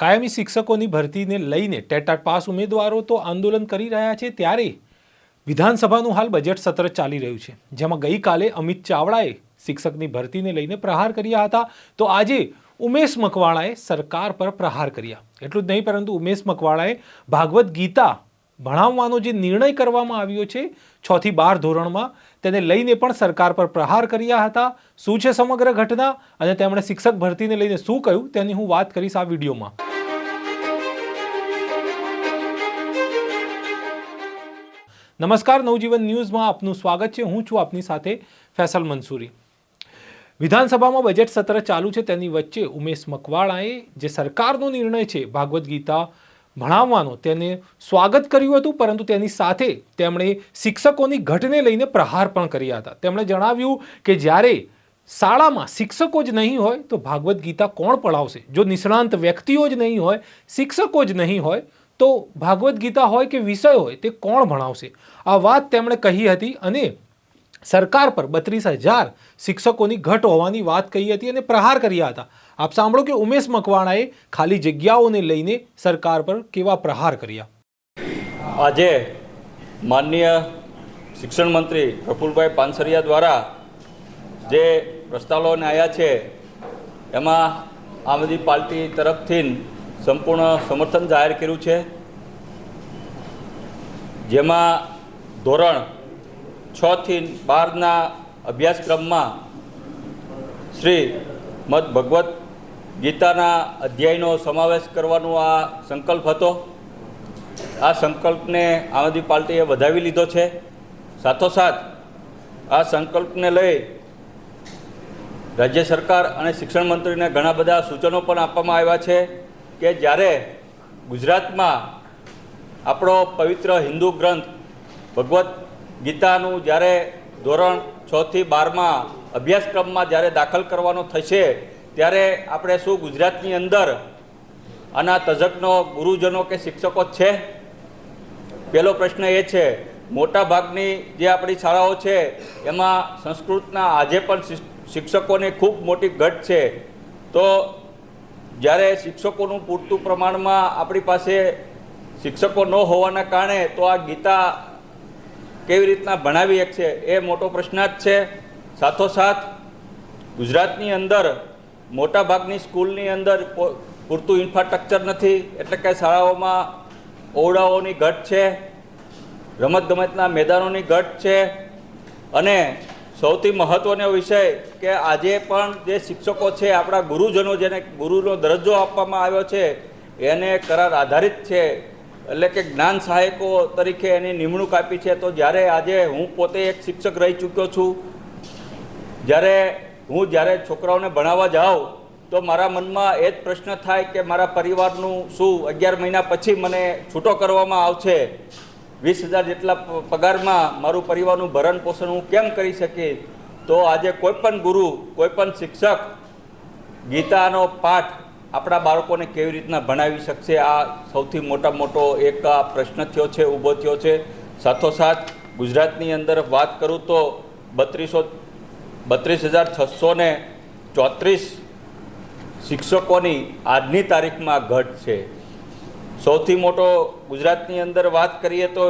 કાયમી શિક્ષકોની ભરતીને લઈને ટેટાટ પાસ ઉમેદવારો તો આંદોલન કરી રહ્યા છે ત્યારે વિધાનસભાનું હાલ બજેટ સત્ર ચાલી રહ્યું છે, જેમાં ગઈકાલે અમિત ચાવડાએ શિક્ષકની ભરતીને લઈને પ્રહાર કર્યા હતા. તો આજે ઉમેશ મકવાણાએ સરકાર પર પ્રહાર કર્યા. એટલું જ નહીં, પરંતુ ઉમેશ મકવાણાએ ભાગવત ગીતા ભણાવવાનો જે નિર્ણય કરવામાં આવ્યો છે છથી બાર ધોરણમાં, તેને લઈને પણ સરકાર પર પ્રહાર કર્યા હતા. શું છે સમગ્ર ઘટના? અને તેમણે શિક્ષક ભરતીને લઈને શું કહ્યું? તેની હું વાત કરીશ આ વિડીયોમાં. નમસ્કાર, નવજીવન ન્યૂઝમાં આપનું સ્વાગત છે. હું છું આપની સાથે ફેસલ મંસૂરી. વિધાનસભામાં બજેટ સત્ર ચાલુ છે તેની વચ્ચે ઉમેશ મકવાણાએ જે સરકારનો નિર્ણય છે, ભાગવદ્ ગીતા ભણાવવાનો, તેને સ્વાગત કર્યું હતું, પરંતુ તેની સાથે તેમણે શિક્ષકોની ઘટને લઈને પ્રહાર પણ કર્યા હતા. તેમણે જણાવ્યું કે જ્યારે શાળામાં શિક્ષકો જ નહીં હોય, તો ભાગવદ્ ગીતા કોણ પઢાવશે? જો નિષ્ણાંત વ્યક્તિઓ જ નહીં હોય, શિક્ષકો જ નહીં હોય તો ભાગવદ્ ગીતા હોય કે વિષય હોય તે કોણ ભણાવશે? આ વાત તેમણે કહી હતી અને સરકાર પર બત્રીસ હજાર શિક્ષકોની ઘટ હોવાની વાત કહી હતી અને પ્રહાર કર્યા હતા. આપ સાંભળો કે ઉમેશ મકવાણાએ ખાલી જગ્યાઓને લઈને સરકાર પર કેવા પ્રહાર કર્યા? આજે માનનીય શિક્ષણ મંત્રી પ્રફુલભાઈ પાનસરિયા દ્વારા જે પ્રસ્તાવોને આવ્યા છે, એમાં આમ આદમી પાર્ટી તરફથી સંપૂર્ણ સમર્થન જાહેર કર્યું છે. જેમાં ધોરણ છથી બારના અભ્યાસક્રમમાં શ્રી મદ ભગવદ્ ગીતાના અધ્યાયનો સમાવેશ કરવાનો આ સંકલ્પ હતો. આ સંકલ્પને આમ આદમી પાર્ટીએ વધાવી લીધો છે. સાથોસાથ આ સંકલ્પને લઈ રાજ્ય સરકાર અને શિક્ષણ મંત્રીને ઘણા બધા સૂચનો પણ આપવામાં આવ્યા છે. કે જ્યારે ગુજરાતમાં આપણો પવિત્ર હિન્દુ ગ્રંથ ભગવદ્ ગીતાનું જ્યારે ધોરણ છથી બારમાં અભ્યાસક્રમમાં જ્યારે દાખલ કરવાનો થશે, ત્યારે આપણે શું ગુજરાતની અંદર આના તજજ્ઞો, ગુરુજનો કે શિક્ષકો છે? પહેલો પ્રશ્ન એ છે મોટા ભાગની જે આપણી શાળાઓ છે, એમાં સંસ્કૃતના આજે પણ શિક્ષ- શિક્ષકોની ખૂબ મોટી ઘટ છે. તો જ્યારે શિક્ષકોનું પૂરતું પ્રમાણમાં આપણી પાસે શિક્ષકો ન હોવાના કારણે તો આ ગીતા કેવી રીતના ભણાવી શકશે એ મોટો પ્રશ્ન જ છે. સાથોસાથ ગુજરાતની અંદર મોટાભાગની સ્કૂલની અંદર પૂરતું ઇન્ફ્રાસ્ટ્રક્ચર નથી એટલે કે શાળાઓમાં ઓરડાઓની ઘટ છે, રમતગમતના મેદાનોની ઘટ છે અને સૌથી મહત્ત્વનો વિષય કે આજે પણ જે શિક્ષકો છે, આપણા ગુરુજનો જેને ગુરુનો દરજ્જો આપવામાં આવ્યો છે, એને કરાર આધારિત છે. એટલે કે જ્ઞાન સહાયકો તરીકે એની નિમણૂક આપી છે. તો જ્યારે આજે હું પોતે એક શિક્ષક રહી ચૂક્યો છું, જ્યારે હું જ્યારે છોકરાઓને ભણાવવા જાઉં, તો મારા મનમાં એ જ પ્રશ્ન થાય કે મારા પરિવારનું શું અગિયાર મહિના પછી મને છૂટો કરવામાં આવશે? વીસ હજાર જેટલા પગારમાં મારું પરિવારનું ભરણ પોષણ હું કેમ કરી શકીશ તો આજે કોઈપણ ગુરુ, કોઈપણ શિક્ષક ગીતાનો પાઠ આપણા બાળકોને કેવી રીતના ભણાવી શકશે? આ સૌથી મોટા મોટો એક આ પ્રશ્ન થયો છે, ઊભો થયો છે. સાથોસાથ ગુજરાતની અંદર વાત કરું તો બત્રીસો, બત્રીસ હજાર છસો ને ચોત્રીસ શિક્ષકોની આજની તારીખમાં ઘટ છે. સૌથી મોટો ગુજરાતની અંદર વાત કરીએ તો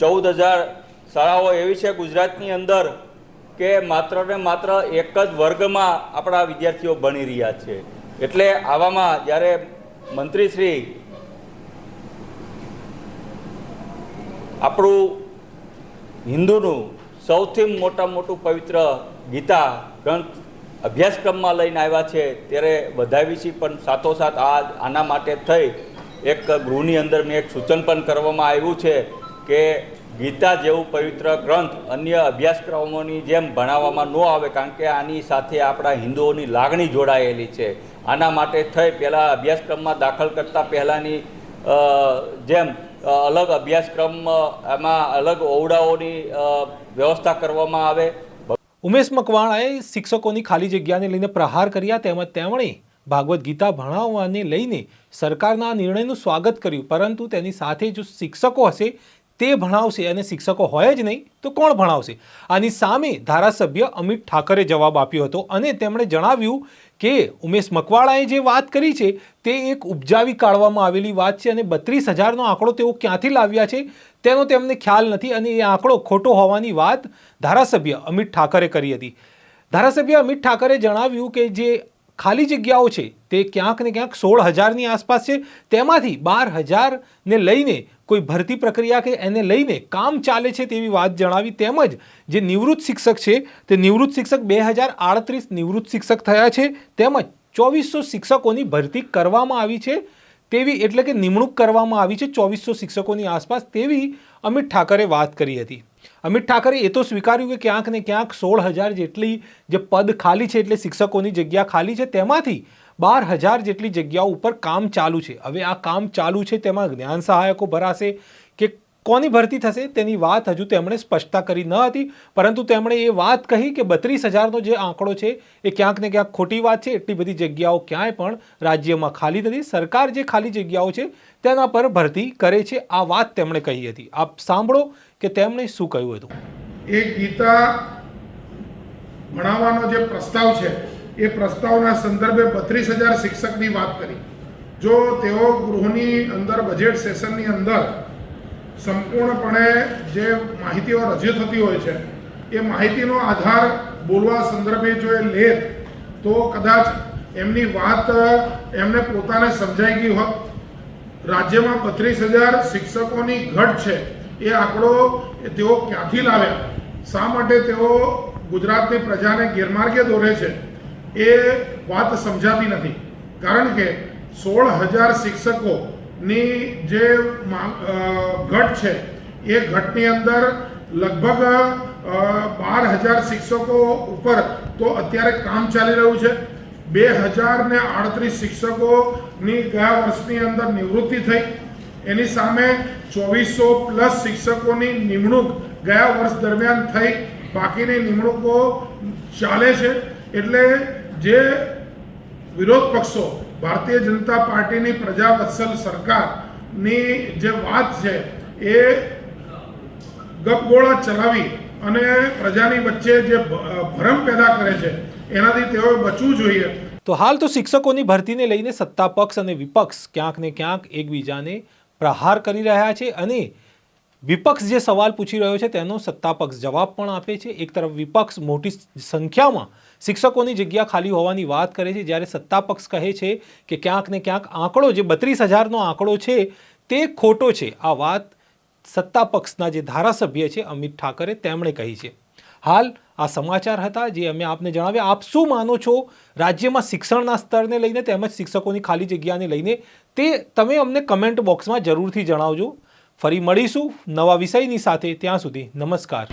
ચૌદ હજાર શાળાઓ એવી છે ગુજરાતની અંદર કે માત્ર ને માત્ર એક જ વર્ગમાં આપણા વિદ્યાર્થીઓ ભણી રહ્યા છે. એટલે આવામાં જ્યારે મંત્રીશ્રી આપણું હિન્દુનું સૌથી મોટા મોટું પવિત્ર ગીતા ગ્રંથ અભ્યાસક્રમમાં લઈને આવ્યા છે, ત્યારે બધા વિશે પણ સાથોસાથ આ આના માટે થઈ. એક ગૃહની અંદર મેં એક સૂચન પણ કરવામાં આવ્યું છે કે ગીતા જેવું પવિત્ર ગ્રંથ અન્ય અભ્યાસક્રમોની જેમ ભણાવવામાં ન આવે કારણ કે આની સાથે આપણા હિન્દુઓની લાગણી જોડાયેલી છે. આના માટે થઈ પહેલાં અભ્યાસક્રમમાં દાખલ કરતાં પહેલાંની જેમ અલગ અભ્યાસક્રમ એમાં અલગ ઓવડાઓની વ્યવસ્થા કરવામાં આવે. ઉમેશ મકવાણાએ શિક્ષકોની ખાલી જગ્યાને લઈને પ્રહાર કર્યા, તેમજ તેમણે ભાગવદ્ ગીતા ભણાવવાને લઈને સરકારના નિર્ણયનું સ્વાગત કર્યું. પરંતુ તેની સાથે જો શિક્ષકો હશે, તે ભણાવશે અને શિક્ષકો હોય જ નહીં, તો કોણ ભણાવશે? આની સામે ધારાસભ્ય અમિત ઠાકરે જવાબ આપ્યો હતો અને તેમણે જણાવ્યું કે, ઉમેશ મકવાળાએ જે વાત કરી છે, તે એક ઉપજાવી કાઢવામાં આવેલી વાત છે અને બત્રીસ હજારનો આંકડો તેઓ ક્યાંથી લાવ્યા છે, તેનો તેમને ખ્યાલ નથી અને એ આંકડો ખોટો હોવાની વાત ધારાસભ્ય અમિત ઠાકરે કરી હતી. ધારાસભ્ય અમિત ઠાકરે જણાવ્યું કે જે ખાલી જગ્યાઓ છે તે ક્યાંક ને ક્યાંક સોળ હજારની આસપાસ છે. તેમાંથી બાર હજારને લઈને કોઈ ભરતી પ્રક્રિયા કે એને લઈને કામ ચાલે છે તેવી વાત જણાવી તેમજ જે નિવૃત્ત શિક્ષક છે તે નિવૃત્ત શિક્ષક બે હજાર આડત્રીસ નિવૃત્ત શિક્ષક થયા છે. તેમજ ચોવીસો શિક્ષકોની ભરતી કરવામાં આવી છે. તેવી એટલે કે નિમણૂક કરવામાં આવી છે ચોવીસો શિક્ષકોની આસપાસ તેવી અમિત ઠાકરે વાત કરી હતી. અમિત ઠાકરે એ તો સ્વીકાર્યું કે ક્યાંક ને ક્યાંક સોળ હજાર જેટલી જે પદ ખાલી છે એટલે શિક્ષકોની જગ્યા ખાલી છે, તેમાંથી બાર હજાર જેટલી જગ્યાઓ ઉપર કામ ચાલુ છે. હવે આ કામ ચાલુ છે તેમાં જ્ઞાન સહાયકો ભરાશે કે કોની ભરતી થશે તેની વાત હજુ તેમણે સ્પષ્ટતા કરી ન હતી, પરંતુ તેમણે એ વાત કહી કે બત્રીસ હજારનો જે આંકડો છે એ ક્યાંક ને ક્યાંક ખોટી વાત છે, એટલી બધી જગ્યાઓ ક્યાંય પણ રાજ્યમાં ખાલી નથી. સરકાર જે ખાલી જગ્યાઓ છે તેના પર ભરતી કરે છે, આ વાત તેમણે કહી હતી. આપ સાંભળો કે તેમણે શું કહ્યું હતું? એ ગીતા ભણાવવાનો જે પ્રસ્તાવ છે, એ પ્રસ્તાવના સંદર્ભે બત્રીસ હજાર શિક્ષકની વાત કરી. જો તેઓ ગૃહની અંદર બજેટ સેશનની અંદર સંપૂર્ણપણે જે માહિતીઓ રજૂ થતી હોય છે, એ માહિતીનો આધાર બોલવા સંદર્ભે જો એ લે, તો કદાચ એમની વાત એમને પોતાને સમજાઈ ગઈ હોત. રાજ્યમાં બત્રીસ હજાર શિક્ષકોની ઘટ છે એ આંકડો તેઓ ક્યાંથી લાવ્યા? શા માટે તેઓ ગુજરાતની પ્રજાને ગેરમાર્ગે દોરે છે? એ વાત સમજાતી નથી. કારણ કે સોળ હજાર શિક્ષકોની જે ઘટ છે, એ ઘટની અંદર લગભગ બાર હજાર શિક્ષકો ઉપર તો અત્યારે કામ ચાલી રહ્યું છે. બે હજાર ને આડત્રીસ શિક્ષકોની ગયા વર્ષની અંદર નિવૃત્તિ થઈ. એની સામે ચોવીસો પ્લસ શિક્ષકોની નિમણૂક ગયા વર્ષ દરમિયાન થઈ. બાકીની નિમણૂકો ચાલે છે. એટલે જે વિરોધ પક્ષો, ભારતીય જનતા પાર્ટીની પ્રજાવત્સલ સરકારની જે વાત છે, એ ગપગોળા ચલાવી અને પ્રજાની વચ્ચે જે ભરમ પેદા કરે છે, એનાથી તેઓએ બચવું જોઈએ. તો હાલ તો શિક્ષકોની ભરતીને લઈને સત્તા પક્ષ અને વિપક્ષ ક્યાંક ને ક્યાંક એકબીજાને પ્રહાર કરી રહ્યા છે અને વિપક્ષ જે સવાલ પૂછી રહ્યો છે તેનો સત્તાપક્ષ જવાબ પણ આપે છે. એક તરફ વિપક્ષ મોટી સંખ્યામાં શિક્ષકોની જગ્યા ખાલી હોવાની વાત કરે છે. જ્યારે સત્તાપક્ષ કહે છે કે ક્યાંક ને ક્યાંક આંકડો જે બત્રીસ હજારનો આંકડો છે તે ખોટો છે. આ વાત સત્તાપક્ષના જે ધારાસભ્ય છે અમિત ઠાકરે તેમણે કહી છે. હાલ આ સમાચાર હતા જે અમે આપને જણાવ્યા. આપ શું માનો છો? રાજ્યમાં શિક્ષણના સ્તરને લઈને તેમજ શિક્ષકોની ખાલી જગ્યાને લઈને તે તમે અમને કમેન્ટ બોક્સમાં જરૂરથી જણાવજો. ફરી મળીશું નવા વિષયની સાથે. ત્યાં સુધી નમસ્કાર.